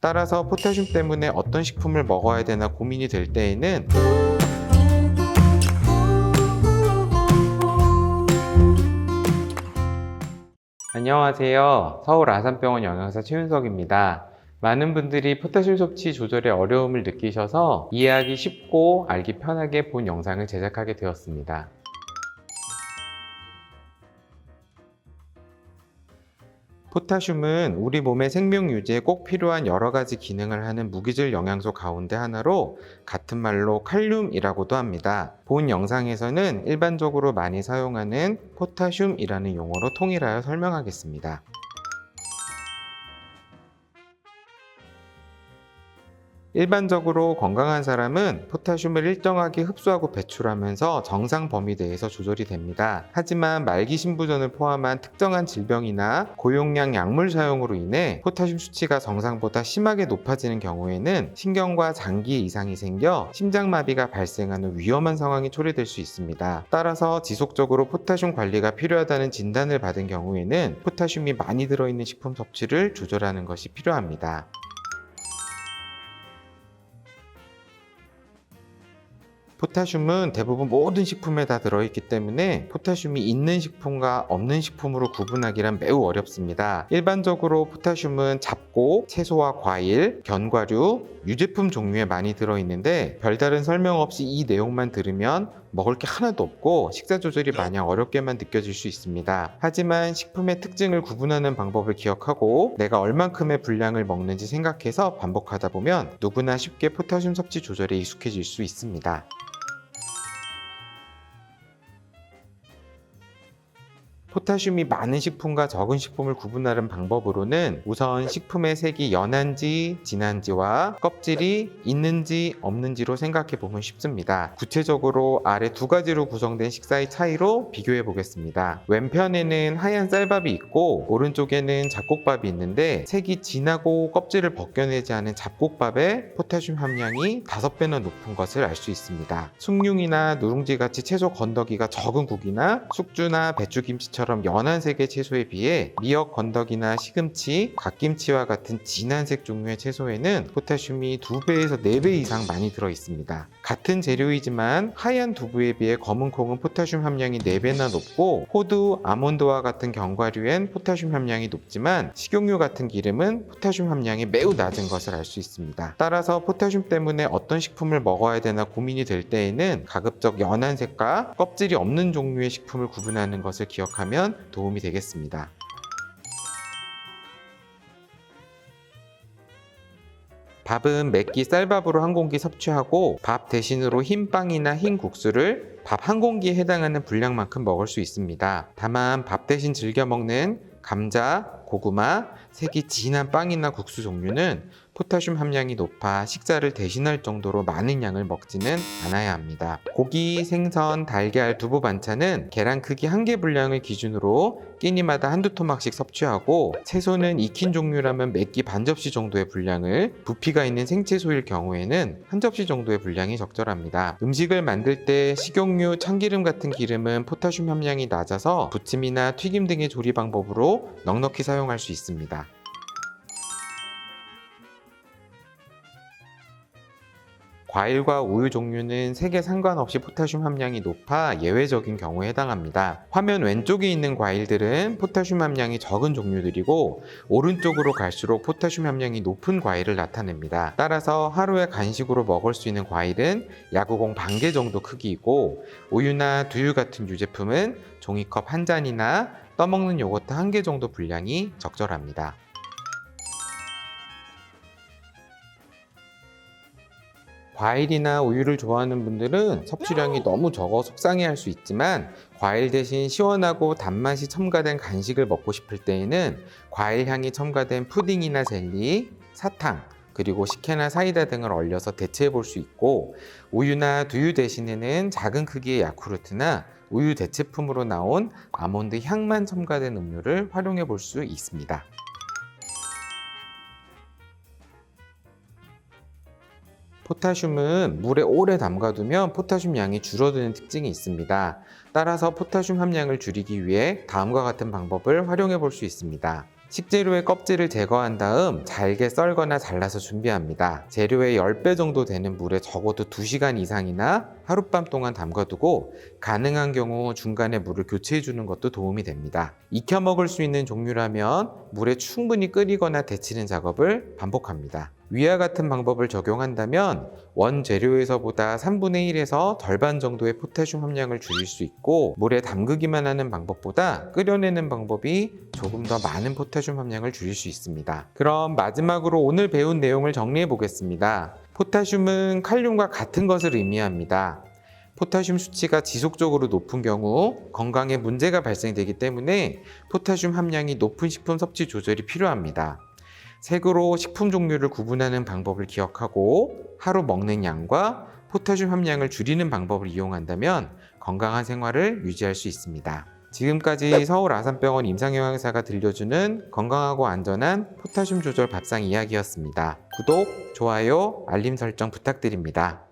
따라서 포타슘 때문에 어떤 식품을 먹어야 되나 고민이 될 때에는 안녕하세요. 서울 아산병원 영양사 최윤석입니다. 많은 분들이 포타슘 섭취 조절에 어려움을 느끼셔서 이해하기 쉽고 알기 편하게 본 영상을 제작하게 되었습니다. 포타슘은 우리 몸의 생명 유지에 꼭 필요한 여러 가지 기능을 하는 무기질 영양소 가운데 하나로 같은 말로 칼륨이라고도 합니다. 본 영상에서는 일반적으로 많이 사용하는 포타슘이라는 용어로 통일하여 설명하겠습니다. 일반적으로 건강한 사람은 포타슘을 일정하게 흡수하고 배출하면서 정상 범위 내에서 조절이 됩니다. 하지만 말기 신부전을 포함한 특정한 질병이나 고용량 약물 사용으로 인해 포타슘 수치가 정상보다 심하게 높아지는 경우에는 신경과 장기에 이상이 생겨 심장마비가 발생하는 위험한 상황이 초래될 수 있습니다. 따라서 지속적으로 포타슘 관리가 필요하다는 진단을 받은 경우에는 포타슘이 많이 들어있는 식품 섭취를 조절하는 것이 필요합니다. 포타슘은 대부분 모든 식품에 다 들어있기 때문에 포타슘이 있는 식품과 없는 식품으로 구분하기란 매우 어렵습니다. 일반적으로 포타슘은 잡곡, 채소와 과일, 견과류, 유제품 종류에 많이 들어있는데 별다른 설명 없이 이 내용만 들으면 먹을 게 하나도 없고 식사 조절이 마냥 어렵게만 느껴질 수 있습니다. 하지만 식품의 특징을 구분하는 방법을 기억하고 내가 얼만큼의 분량을 먹는지 생각해서 반복하다 보면 누구나 쉽게 포타슘 섭취 조절에 익숙해질 수 있습니다. 포타슘이 많은 식품과 적은 식품을 구분하는 방법으로는 우선 식품의 색이 연한지, 진한지와 껍질이 있는지 없는지로 생각해 보면 쉽습니다. 구체적으로 아래 두 가지로 구성된 식사의 차이로 비교해 보겠습니다. 왼편에는 하얀 쌀밥이 있고 오른쪽에는 잡곡밥이 있는데 색이 진하고 껍질을 벗겨내지 않은 잡곡밥에 포타슘 함량이 5배나 높은 것을 알 수 있습니다. 숭늉이나 누룽지 같이 채소 건더기가 적은 국이나 숙주나 배추김치 처럼 연한 색의 채소에 비해 미역 건더기나 시금치, 갓김치와 같은 진한 색 종류의 채소에는 포타슘이 2배에서 4배 이상 많이 들어 있습니다. 같은 재료이지만 하얀 두부에 비해 검은 콩은 포타슘 함량이 4배나 높고 호두, 아몬드와 같은 견과류엔 포타슘 함량이 높지만 식용유 같은 기름은 포타슘 함량이 매우 낮은 것을 알 수 있습니다. 따라서 포타슘 때문에 어떤 식품을 먹어야 되나 고민이 될 때에는 가급적 연한 색과 껍질이 없는 종류의 식품을 구분하는 것을 기억하면 도움이 되겠습니다. 밥은 매끼 쌀밥으로 한 공기 섭취하고 밥 대신으로 흰 빵이나 흰 국수를 밥 한 공기에 해당하는 분량만큼 먹을 수 있습니다. 다만 밥 대신 즐겨 먹는 감자, 고구마, 색이 진한 빵이나 국수 종류는 포타슘 함량이 높아 식사를 대신할 정도로 많은 양을 먹지는 않아야 합니다. 고기, 생선, 달걀, 두부 반찬은 계란 크기 한 개 분량을 기준으로 끼니마다 한두 토막씩 섭취하고 채소는 익힌 종류라면 몇끼반 접시 정도의 분량을 부피가 있는 생채소일 경우에는 한 접시 정도의 분량이 적절합니다. 음식을 만들 때 식용유, 참기름 같은 기름은 포타슘 함량이 낮아서 부침이나 튀김 등의 조리 방법으로 넉넉히 사용할 수 있습니다. 과일과 우유 종류는 색에 상관없이 포타슘 함량이 높아 예외적인 경우에 해당합니다. 화면 왼쪽에 있는 과일들은 포타슘 함량이 적은 종류들이고 오른쪽으로 갈수록 포타슘 함량이 높은 과일을 나타냅니다. 따라서 하루에 간식으로 먹을 수 있는 과일은 야구공 반 개 정도 크기이고 우유나 두유 같은 유제품은 종이컵 한 잔이나 떠먹는 요거트 한 개 정도 분량이 적절합니다. 과일이나 우유를 좋아하는 분들은 섭취량이 너무 적어 속상해할 수 있지만 과일 대신 시원하고 단맛이 첨가된 간식을 먹고 싶을 때에는 과일 향이 첨가된 푸딩이나 젤리, 사탕, 그리고 식혜나 사이다 등을 얼려서 대체해 볼 수 있고 우유나 두유 대신에는 작은 크기의 야쿠르트나 우유 대체품으로 나온 아몬드 향만 첨가된 음료를 활용해 볼 수 있습니다. 포타슘은 물에 오래 담가두면 포타슘 양이 줄어드는 특징이 있습니다. 따라서 포타슘 함량을 줄이기 위해 다음과 같은 방법을 활용해 볼 수 있습니다. 식재료의 껍질을 제거한 다음 잘게 썰거나 잘라서 준비합니다. 재료의 10배 정도 되는 물에 적어도 2시간 이상이나 하룻밤 동안 담가두고 가능한 경우 중간에 물을 교체해 주는 것도 도움이 됩니다. 익혀 먹을 수 있는 종류라면 물에 충분히 끓이거나 데치는 작업을 반복합니다. 위와 같은 방법을 적용한다면 원재료에서보다 3분의 1에서 절반 정도의 포타슘 함량을 줄일 수 있고 물에 담그기만 하는 방법보다 끓여내는 방법이 조금 더 많은 포타슘 함량을 줄일 수 있습니다. 그럼 마지막으로 오늘 배운 내용을 정리해 보겠습니다. 포타슘은 칼륨과 같은 것을 의미합니다. 포타슘 수치가 지속적으로 높은 경우 건강에 문제가 발생되기 때문에 포타슘 함량이 높은 식품 섭취 조절이 필요합니다. 색으로 식품 종류를 구분하는 방법을 기억하고 하루 먹는 양과 포타슘 함량을 줄이는 방법을 이용한다면 건강한 생활을 유지할 수 있습니다. 지금까지 서울 아산병원 임상영양사가 들려주는 건강하고 안전한 포타슘 조절 밥상 이야기였습니다. 구독, 좋아요, 알림 설정 부탁드립니다.